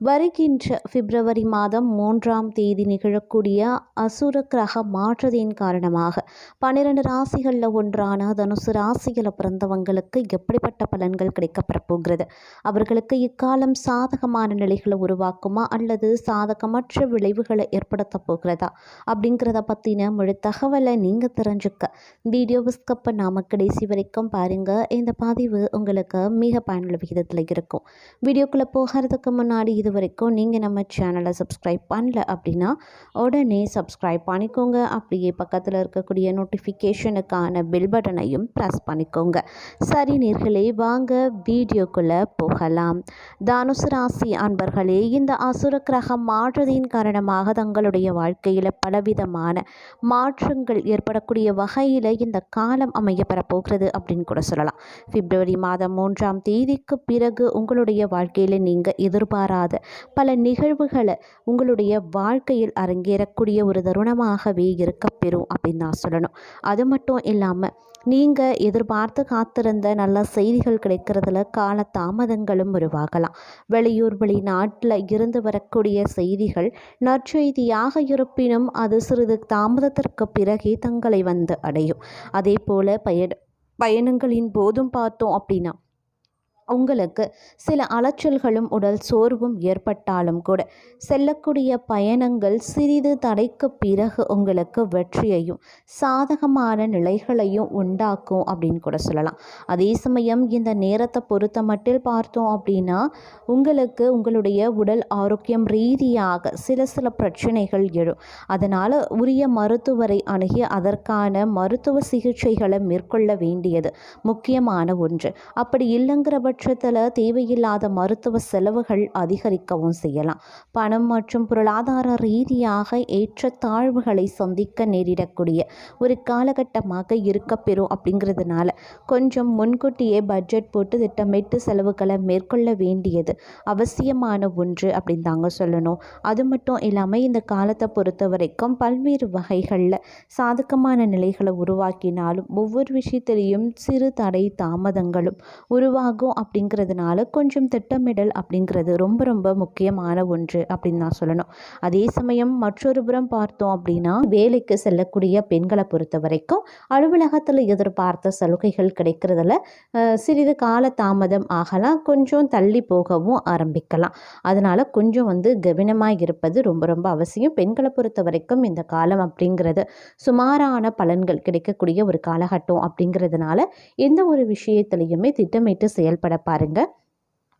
வருகின்ற பிப்ரவரி மாதம் மூன்றாம் தேதி நிகழக்கூடிய அசுர கிரக மாற்றத்தின் காரணமாக பன்னிரண்டு ராசிகளில் ஒன்றான தனுசு ராசியில் பிறந்தவங்களுக்கு எப்படிப்பட்ட பலன்கள் கிடைக்கப்பெற போகிறது? அவர்களுக்கு இக்காலம் சாதகமான நிலைகளை உருவாக்குமா? அல்லது சாதகமற்ற விளைவுகளை ஏற்படுத்த போகிறதா? அப்படிங்கிறத பற்றின முழு தகவலை நீங்கள் தெரிஞ்சுக்க. வீடியோ விஸ்கப்பை நாம் கடைசி வரைக்கும் பாருங்கள் இந்த பதிவு உங்களுக்கு மிக பயனுள்ள விகிதத்தில் இருக்கும். வீடியோக்குள்ளே போகிறதுக்கு முன்னாடி இது வரைக்கும் நீங்கள் நம்ம சேனலை சப்ஸ்கிரைப் பண்ணல அப்படின்னா உடனே சப்ஸ்கிரைப் பண்ணிக்கோங்க. அப்படியே பக்கத்தில் இருக்கக்கூடிய நோட்டிஃபிகேஷனுக்கான பில் பட்டனையும் ப்ரெஸ் பண்ணிக்கோங்க. சரி நேர்களே வாங்க வீடியோக்குள்ளே போகலாம். தனுசு ராசி அன்பர்களே இந்த அசுர கிரகம் மாற்றுதின் காரணமாக தங்களுடைய வாழ்க்கையில் பலவிதமான மாற்றங்கள் ஏற்படக்கூடிய வகையில் இந்த காலம் அமையப்பெற போகிறது அப்படின்னு கூட சொல்லலாம். பிப்ரவரி மாதம் மூன்றாம் தேதிக்கு பிறகு உங்களுடைய வாழ்க்கையில் நீங்கள் எதிர்பாராத பல நிகழ்வுகளை உங்களுடைய வாழ்க்கையில் அரங்கேறக்கூடிய ஒரு தருணமாகவே இருக்கப்பெறும் அப்படின்னு நான் சொல்லணும். அது மட்டும் இல்லாமல் நீங்கள் எதிர்பார்த்து காத்திருந்த நல்ல செய்திகள் கிடைக்கிறதுல கால தாமதங்களும் உருவாகலாம். வெளியூர் வெளிநாட்டில் இருந்து வரக்கூடிய செய்திகள் நற்செய்தியாக இருப்பினும் அது சிறிது தாமதத்திற்கு பிறகே தங்களை வந்து அடையும். அதே போல் பயண பயணங்களின் போதும் பார்த்தோம் அப்படின்னா உங்களுக்கு சில அலைச்சல்களும் உடல் சோர்வும் ஏற்பட்டாலும் கூட செல்லக்கூடிய பயணங்கள் சிறிது தடைக்கு பிறகு உங்களுக்கு வெற்றியையும் சாதகமான நிலைகளையும் உண்டாக்கும் அப்படின்னு கூட சொல்லலாம். அதே சமயம் இந்த நேரத்தை பொறுத்த மட்டில் பார்த்தோம் அப்படின்னா உங்களுக்கு உங்களுடைய உடல் ஆரோக்கியம் ரீதியாக சில சில பிரச்சனைகள் எழும். அதனால் உரிய மருத்துவரை அணுகி அதற்கான மருத்துவ சிகிச்சைகளை மேற்கொள்ள வேண்டியது முக்கியமான ஒன்று. அப்படி இல்லைங்கிற பட்சத்தில் தேவையில்லாத மருத்துவ செலவுகள் அதிகரிக்கவும் செய்யலாம். பணம் மற்றும் பொருளாதார ரீதியாக ஏற்ற தாழ்வுகளை சந்திக்க நேரிடக்கூடிய ஒரு காலகட்டமாக இருக்கப்பெறும் அப்படிங்கிறதுனால கொஞ்சம் முன்கூட்டியே பட்ஜெட் போட்டு திட்டமிட்டு செலவுகளை மேற்கொள்ள வேண்டியது அவசியமான ஒன்று அப்படின்னு தாங்க சொல்லணும். அது மட்டும் இல்லாமல் இந்த காலத்தை பொறுத்த வரைக்கும் பல்வேறு வகைகளில் சாதகமான நிலைகளை உருவாக்கினாலும் ஒவ்வொரு விஷயத்திலையும் சிறு தடை தாமதங்களும் உருவாகும் அப்படிங்கிறதுனால கொஞ்சம் திட்டமிடல் அப்படிங்கிறது ரொம்ப ரொம்ப முக்கியமான ஒன்று அப்படின்னு நான் சொல்லணும். அதே சமயம் மற்றொரு புறம் பார்த்தோம் அப்படின்னா வேலைக்கு செல்லக்கூடிய பெண்களை பொறுத்த வரைக்கும் அலுவலகத்தில் எதிர்பார்த்த சலுகைகள் கிடைக்கிறதுல சிறிது கால தாமதம் ஆகலாம். கொஞ்சம் தள்ளி போகவும் ஆரம்பிக்கலாம். அதனால் கொஞ்சம் வந்து கவனமாக இருப்பது ரொம்ப ரொம்ப அவசியம். பெண்களை பொறுத்த வரைக்கும் இந்த காலம் அப்படிங்கிறது சுமாரான பலன்கள் கிடைக்கக்கூடிய ஒரு காலகட்டம் அப்படிங்கிறதுனால எந்த ஒரு விஷயத்துலையுமே திட்டமிட்டு செயல்பட பாருங்கள்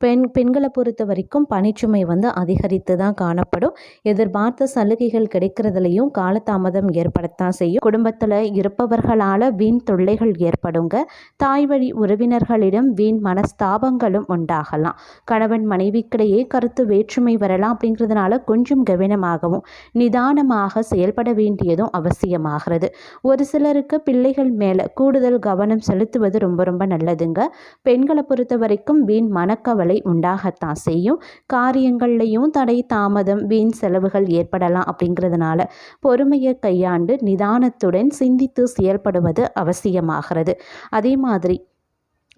பெண் பெண்களை பொறுத்த வரைக்கும் பணிச்சுமை வந்து அதிகரித்து தான் காணப்படும். எதிர்பார்த்த சலுகைகள் கிடைக்கிறதுலையும் காலதாமதம் ஏற்படத்தான் செய்யும். குடும்பத்தில் இருப்பவர்களால் வீண் தொல்லைகள் ஏற்படுங்க. தாய் வழி உறவினர்களிடம் வீண் மனஸ்தாபங்களும் உண்டாகலாம். கணவன் மனைவிக்கிடையே கருத்து வேற்றுமை வரலாம் அப்படிங்கிறதுனால கொஞ்சம் கவனமாகவும் நிதானமாக செயல்பட வேண்டியதும் அவசியமாகிறது. ஒரு சிலருக்கு பிள்ளைகள் மேலே கூடுதல் கவனம் செலுத்துவது ரொம்ப ரொம்ப நல்லதுங்க. பெண்களை பொறுத்த வரைக்கும் வீண் மனக்கவலை கவலை உண்டாகத்தான் செய்யும். காரியங்கள்லையும் தடை தாமதம் வீண் செலவுகள் ஏற்படலாம் அப்படிங்கிறதுனால பொறுமையை கையாண்டு நிதானத்துடன் சிந்தித்து செயல்படுவது அவசியமாகிறது. அதே மாதிரி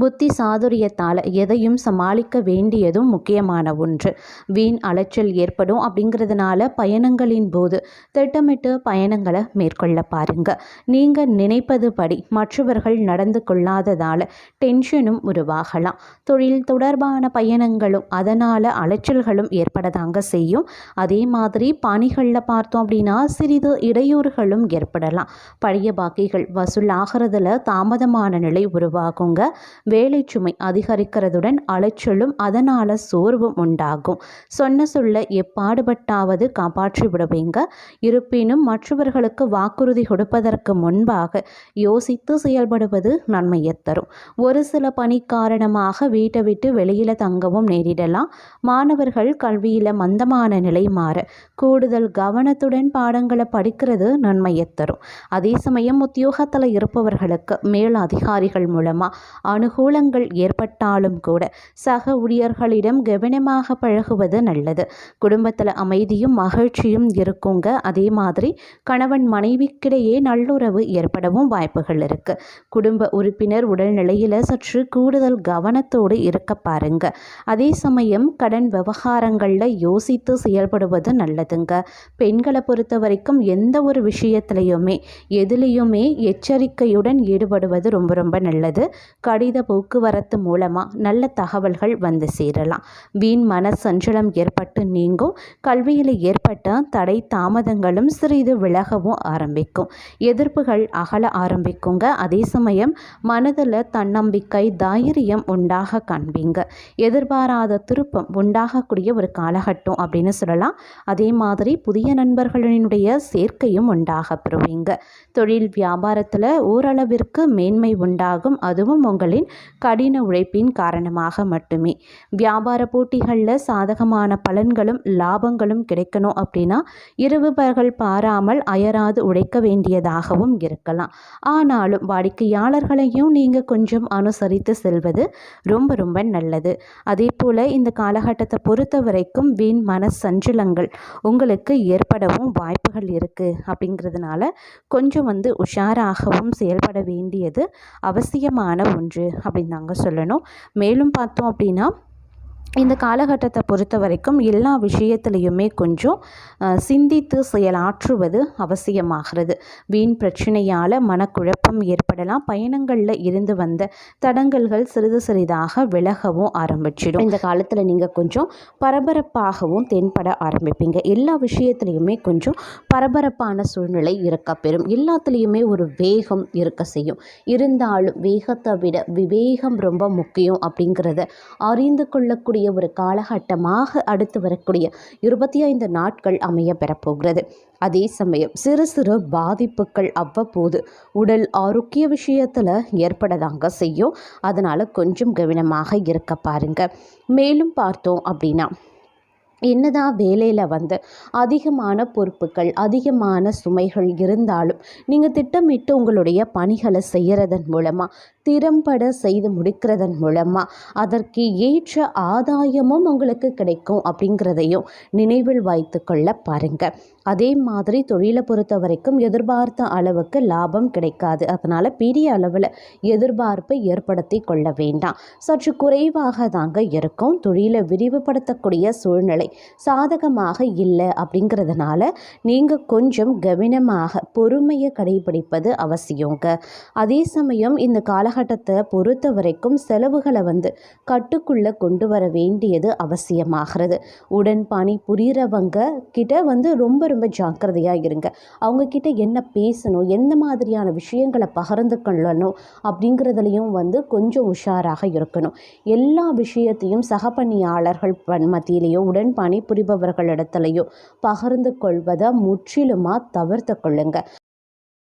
புத்தி சாதுரியத்தால் எதையும் சமாளிக்க வேண்டியதும் முக்கியமான ஒன்று. வீண் அலைச்சல் ஏற்படும் அப்படிங்கிறதுனால பயணங்களின் போது திட்டமிட்டு பயணங்களை மேற்கொள்ள பாருங்க. நீங்கள் நினைப்பது படி மற்றவர்கள் நடந்து கொள்ளாததால் டென்ஷனும் உருவாகலாம். தொழில் தொடர்பான பயணங்களும் அதனால் அலைச்சல்களும் ஏற்படதாங்க செய்யும். அதே மாதிரி பணிகளில் பார்த்தோம் அப்படின்னா சிறிது இடையூறுகளும் ஏற்படலாம். பழைய பாக்கிகள் வசூல் ஆகிறதுல தாமதமான நிலை உருவாகுங்க. வேலை சுமை அதிகரிக்கிறதுடன் அலைச்சலும் அதனால் சோர்வும் உண்டாகும். சொன்ன சொல்ல எப்பாடுபட்டாவது காப்பாற்றி விடுவீங்க. இருப்பினும் மற்றவர்களுக்கு வாக்குறுதி கொடுப்பதற்கு முன்பாக யோசித்து செயல்படுவது நன்மையை தரும். ஒரு சில பணி காரணமாக வீட்டை விட்டு வெளியில் தங்கவும் நேரிடலாம். மாணவர்கள் கல்வியில் மந்தமான நிலை மாற கூடுதல் கவனத்துடன் பாடங்களை படிக்கிறது நன்மையை தரும். அதே சமயம் உத்தியோகத்தில் இருப்பவர்களுக்கு மேல் அதிகாரிகள் மூலமாக அணு அனுகூலங்கள் ஏற்பட்டாலும் கூட சக ஊழியர்களிடம் கவனமாக பழகுவது நல்லது. குடும்பத்தில் அமைதியும் மகிழ்ச்சியும் இருக்குங்க. அதே மாதிரி கணவன் மனைவிக்கிடையே நல்லுறவு ஏற்படவும் வாய்ப்புகள் இருக்கு. குடும்ப உறுப்பினர் உடல்நிலையில் சற்று கூடுதல் கவனத்தோடு இருக்க பாருங்க. அதே சமயம் கடன் விவகாரங்களில் யோசித்து செயல்படுவது நல்லதுங்க. பெண்களை பொறுத்த வரைக்கும் எந்த ஒரு விஷயத்திலையுமே எதுலேயுமே எச்சரிக்கையுடன் ஈடுபடுவது ரொம்ப ரொம்ப நல்லது. கடித போக்குவரத்து மூலமாக நல்ல தகவல்கள் வந்து சேரலாம். வீண் மன சஞ்சலம் ஏற்பட்டு நீங்கும். கல்வியில் ஏற்பட்ட தடை தாமதங்களும் சிறிது விலகவும் ஆரம்பிக்கும். எதிர்ப்புகள் அகல ஆரம்பிக்குங்க. அதே சமயம் மனதில் தன்னம்பிக்கை தைரியம் உண்டாக காண்பீங்க. எதிர்பாராத திருப்பம் உண்டாகக்கூடிய ஒரு காலகட்டம் அப்படின்னு சொல்லலாம். அதே மாதிரி புதிய நண்பர்களினுடைய சேர்க்கையும் உண்டாக பெறுவீங்க. தொழில் வியாபாரத்தில் ஓரளவிற்கு மேன்மை உண்டாகும். அதுவும் உங்களின் கடின உழைப்பின் காரணமாக மட்டுமே. வியாபார போட்டிகளில் சாதகமான பலன்களும் லாபங்களும் கிடைக்கணும் அப்படின்னா இரவு பகல் பாராமல் அயராது உழைக்க வேண்டியதாகவும் இருக்கலாம். ஆனாலும் வாடிக்கையாளர்களையும் நீங்கள் கொஞ்சம் அனுசரித்து செல்வது ரொம்ப ரொம்ப நல்லது. அதே போல் இந்த காலகட்டத்தை பொறுத்த வரைக்கும் வீண் மன சஞ்சலங்கள் உங்களுக்கு ஏற்படவும் வாய்ப்புகள் இருக்குது அப்படிங்கிறதுனால கொஞ்சம் வந்து உஷாராகவும் செயல்பட வேண்டியது அவசியமான ஒன்று. அப்படின்னு தாங்க சொல்லணும். மேலும் பார்த்தோம் அப்படின்னா இந்த காலகட்டத்தை பொறுத்த வரைக்கும் எல்லா விஷயத்துலையுமே கொஞ்சம் சிந்தித்து செயலாற்றுவது அவசியமாகிறது. வீண் பிரச்சனையால் மனக்குழப்பம் ஏற்படலாம். பயணங்களில் இருந்து வந்த தடங்கல்கள் சிறிது சிறிதாக விலகவும் ஆரம்பிச்சிடும். இந்த காலத்தில் நீங்கள் கொஞ்சம் பரபரப்பாகவும் தென்பட ஆரம்பிப்பீங்க. எல்லா விஷயத்துலையுமே கொஞ்சம் பரபரப்பான சூழ்நிலை இருக்க பெறும். எல்லாத்துலேயுமே ஒரு வேகம் இருக்க செய்யும். இருந்தாலும் வேகத்தை விட விவேகம் ரொம்ப முக்கியம் அப்படிங்கிறத அறிந்து கொள்ளக்கூடிய வரக்கூடிய ஒரு காலகட்டமாக அடுத்து வரக்கூடிய இருபத்தி ஐந்து நாட்கள் அமைய பெறப்போகிறது. அதே சமயம் சிறு சிறு பாதிப்புகள் அவ்வப்போது உடல் ஆரோக்கிய விஷயத்தில் ஏற்படதாங்க செய்யும். அதனால் கொஞ்சம் கவனமாக இருக்க பாருங்க. மேலும் பார்த்தோம் அப்படின்னா என்னதான் வேலையில் வந்து அதிகமான பொறுப்புகள் அதிகமான சுமைகள் இருந்தாலும் நீங்கள் திட்டமிட்டு உங்களுடைய பணிகளை செய்கிறதன் மூலமாக திறம்பட செய்து முடிக்கிறதன் மூலமாக அதற்கு ஏற்ற ஆதாயமும் உங்களுக்கு கிடைக்கும் அப்படிங்கிறதையும் நினைவில் வைத்து கொள்ள பாருங்கள் அதே மாதிரி தொழிலை பொறுத்த வரைக்கும் எதிர்பார்த்த அளவுக்கு லாபம் கிடைக்காது. அதனால் பெரிய அளவில் எதிர்பார்ப்பை ஏற்படுத்தி கொள்ள வேண்டாம். சற்று குறைவாக தாங்க இருக்கும். தொழிலை விரிவுபடுத்தக்கூடிய சூழ்நிலை சாதகமாக இல்லை அப்படிங்கிறதுனால நீங்கள் கொஞ்சம் கவனமாக பொறுமையை கடைபிடிப்பது அவசியங்க. அதே சமயம் இந்த கால காலகட்டத்தை பொறுத்த வரைக்கும் செலவுகளை வந்து கட்டுக்குள்ளே கொண்டு வர வேண்டியது அவசியமாகிறது. உடன் பணி புரிகிறவங்க கிட்ட வந்து ரொம்ப ரொம்ப ஜாக்கிரதையாக இருங்க. அவங்கக்கிட்ட என்ன பேசணும் எந்த மாதிரியான விஷயங்களை பகிர்ந்து கொள்ளணும் அப்படிங்கிறதுலையும் வந்து கொஞ்சம் உஷாராக இருக்கணும். எல்லா விஷயத்தையும் சக பணியாளர்கள் பண் மத்தியிலேயோ உடன் பணிபுரிபவர்களிடத்துலையோ பகிர்ந்து கொள்வதை முற்றிலுமாக தவிர்த்து கொள்ளுங்கள்